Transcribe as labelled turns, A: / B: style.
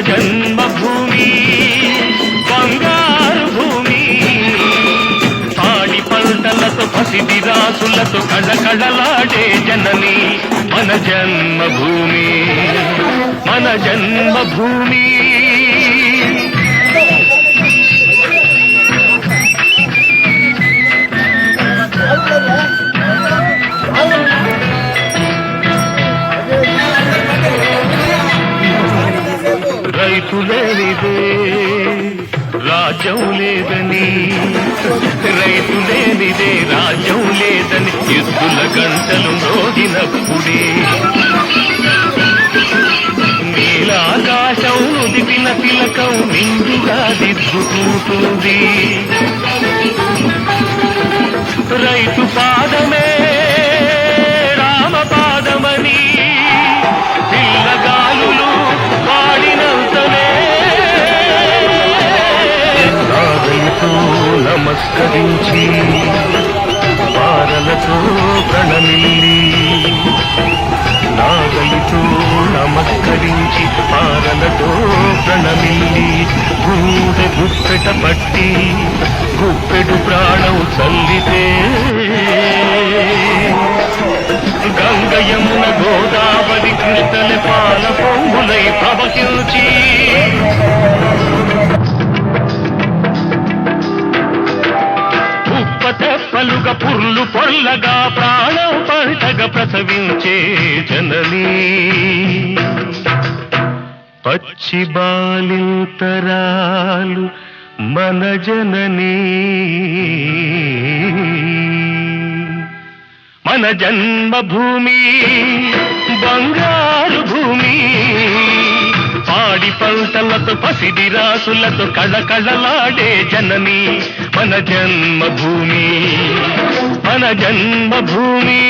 A: జన్మభూమి బంగారు భూమి పాడి పంటలతో పసిది రాసులతో కళకళలాడే జనని మన జన్మభూమి మన జన్మభూమి. లేదే. రాజ్యం లేదని రైతులేనిదే రాజ్యం లేదని ఎద్దుల గంటలు రోగినప్పుడే. నీలాకాశం నుదిపిన తిలకం నిండుగా దిద్దుకుంటుంది నుంచి పారలతో ప్రణమిల్లి. నాగలితో నమస్కరించి పారలతో ప్రణమిల్లి. గూడె గుప్పెట పట్టి గుప్పెడు ప్రాణం చల్లితే గంగయమున గోదావరి కృష్ణల పాల పొంగులై ప్రవహించి ఉప్ప పుర్లు పొల్లగా ప్రాణం పంటగా ప్రసవించే జననీ. పచ్చి బాలింతరాలు మన జననీ. మన జన్మభూమి బంగారు పాడి పంటలతో పసిడి రాసులతో కళకళలాడే జనని మన జన్మభూమి మన జన్మభూమి.